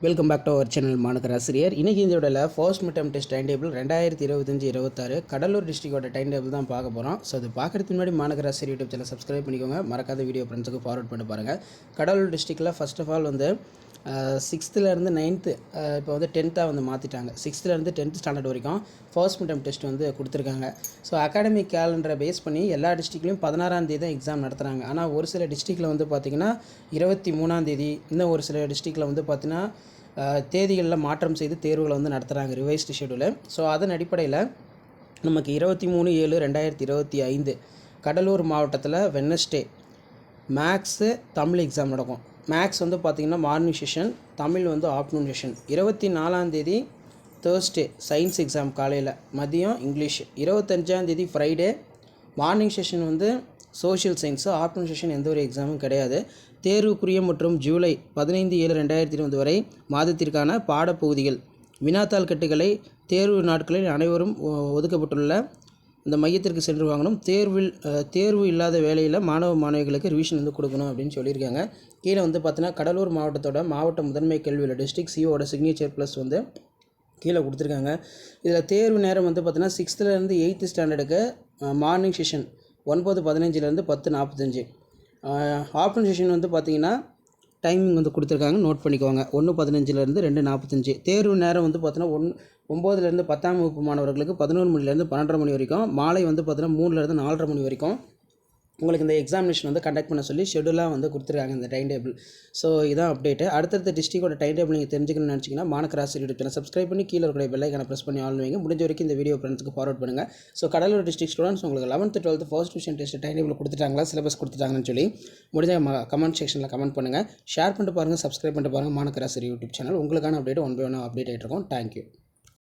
Welcome back to our channel மாநகராசிரியர் ஆசிரியர் இன்றைக்கி இந்த first midterm test time table ரெண்டாயிரத்தி இருபத்தஞ்சி இருபத்தாறு கடலூர் டிஸ்ட்ரிக்டோட டைம் டேபிள் தான் பார்க்க போகிறோம் ஸோ அது பார்க்குறதுக்கு முன்னாடி மாநகராசிரியர் ஆசிரியர் யூடியூப் சேனல் சப்ஸ்கிரைப் பண்ணிக்கோங்க. மறக்காத வீடியோ ஃப்ரெண்ட்ஸுக்கு ஃபார்வர்ட் பண்ணி பாருங்கள் கடலூர் டிஸ்ட்ரிக்டில் ஃபஸ்ட் ஆஃப் ஆல் வந்து சிக்ஸ்த்துலேருந்து நைன்த்து இப்போ வந்து டென்த்தாக வந்து மாற்றிட்டாங்க சிக்ஸ்த்துலேருந்து டென்த் ஸ்டாண்டர்ட் வரைக்கும் ஃபர்ஸ்ட் மிட்டம் டெஸ்ட் வந்து கொடுத்துருக்காங்க. ஸோ அகாடமிக் கேலண்டரை பேஸ் பண்ணி எல்லா டிஸ்ட்ரிக்ட்லையும் பதினாறாம் தேதி தான் எக்ஸாம் நடத்துகிறாங்க ஆனால் ஒரு சில டிஸ்ட்ரிக்டில் வந்து பார்த்திங்கன்னா இருபத்தி மூணாம் தேதி இன்னும் ஒரு சில டிஸ்ட்ரிக்டில் வந்து பார்த்திங்கன்னா தேதிகளில் மாற்றம் செய்து தேர்வுகளை வந்து நடத்துகிறாங்க ரிவைஸ்டு ஷெடியூலு ஸோ அதன் அடிப்படையில் நமக்கு இருபத்தி மூணு ஏழு ரெண்டாயிரத்தி இருபத்தி ஐந்து கடலூர் மாவட்டத்தில் வெனஸ்டே மேக்ஸு தமிழ் எக்ஸாம் நடக்கும். மேக்ஸ் வந்து பார்த்திங்கன்னா மார்னிங் செஷன் தமிழ் வந்து ஆஃப்டர்நூன் செஷன் இருபத்தி நாலாந்தேதி தேர்ஸ்டே சயின்ஸ் எக்ஸாம் காலையில். மதியம் இங்கிலீஷ் இருபத்தஞ்சாந்தேதி ஃப்ரைடே மார்னிங் செஷன் வந்து சோஷியல் சயின்ஸு ஆஃப்டர்நூன் செஷன் எந்த ஒரு எக்ஸாமும் கிடையாது. தேர்வுக்குரிய மற்றும் ஜூலை பதினைந்து ஏழு ரெண்டாயிரத்தி இருபது வரை மாதத்திற்கான பாடப்பகுதிகள். வினாத்தாள் கட்டுகளை தேர்வு நாட்களில் அனைவரும் ஒ- ஒதுக்கப்பட்டுள்ள இந்த மையத்திற்கு சென்று வாங்கணும். தேர்வில் தேர்வு இல்லாத வேலையில் மாணவ மாணவிகளுக்கு ரிவிஷன் வந்து கொடுக்கணும் அப்படின்னு சொல்லியிருக்காங்க. கீழே வந்து பார்த்தீங்கன்னா கடலூர் மாவட்டத்தோட மாவட்ட முதன்மை கல்வியில் டிஸ்ட்ரிக்ட் சிஓட சிக்னேச்சர் ப்ளஸ் வந்து கீழே கொடுத்துருக்காங்க. இதில் தேர்வு நேரம் வந்து பார்த்தீங்கன்னா சிக்ஸ்த்துலேருந்து எயித்து ஸ்டாண்டர்டுக்கு மார்னிங் செஷன் ஒன்பது பதினஞ்சுலேருந்து பத்து நாற்பத்தஞ்சு ஆஃப்டர்நூன் செஷன் வந்து பார்த்தீங்கன்னா டைமிங் வந்து கொடுத்துருக்காங்க. நோட் பண்ணிக்கோங்க. ஒன்று பதினஞ்சுலேருந்து ரெண்டு நாற்பத்தஞ்சு தேர்வு நேரம் வந்து பார்த்தோன்னா ஒன் ஒம்போதுலேருந்து பத்தாம் வகுப்பு மாணவர்களுக்கு பதினோரு மணிலேருந்து பன்னெண்டரை மணி வரைக்கும். மாலை வந்து பார்த்தோன்னா மூணுலேருந்து நாலரை மணி வரைக்கும். உங்களுக்கு இந்த எக்ஸாமினேஷன் வந்து கண்டக்ட் பண்ண சொல்லி ஷெடியூலாக வந்து கொடுத்துருக்காங்க இந்த டைம் டேபிள் ஸோ இதான் அப்டேட்டு அடுத்தடுத்த டிஸ்ட்ரிக்டோட டைம் டேபிள் நீங்கள் தெரிஞ்சுக்கணும்னு நினச்சிங்கன்னா மாநகராசி யூடியூப் சேனல் சப்ஸ்கிரைப் பண்ணி கீழே இருக்கிற பெல்லைக்கான ப்ரெஸ் பண்ணி ஆல் வைங்க. முடிஞ்ச வரைக்கும் இந்த வீடியோ ஃப்ரெண்ட்ஸ்க்கு ஃபார்வர்ட் பண்ணுங்கள் ஸோ கடலூர் டிஸ்ட்ரிக்ட் ஸ்டூடெண்ட்ஸ் உங்களுக்கு eleventh twelfth first division test time table கொடுத்துட்டாங்களா syllabus கொடுத்துட்டாங்கன்னு சொல்லி முடிஞ்ச கமெண்ட் செக்ஷனில் கமெண்ட் பண்ணுங்கள் ஷேர் பண்ணிட்டு பாருங்கள் சப்ஸ்கிரைப் பண்ணிட்டு பாருங்கள் மாநகராசி யூடியூப் சேனல் உங்களுக்கான update one by one update ஆகிட்டு இருக்கும். Thank you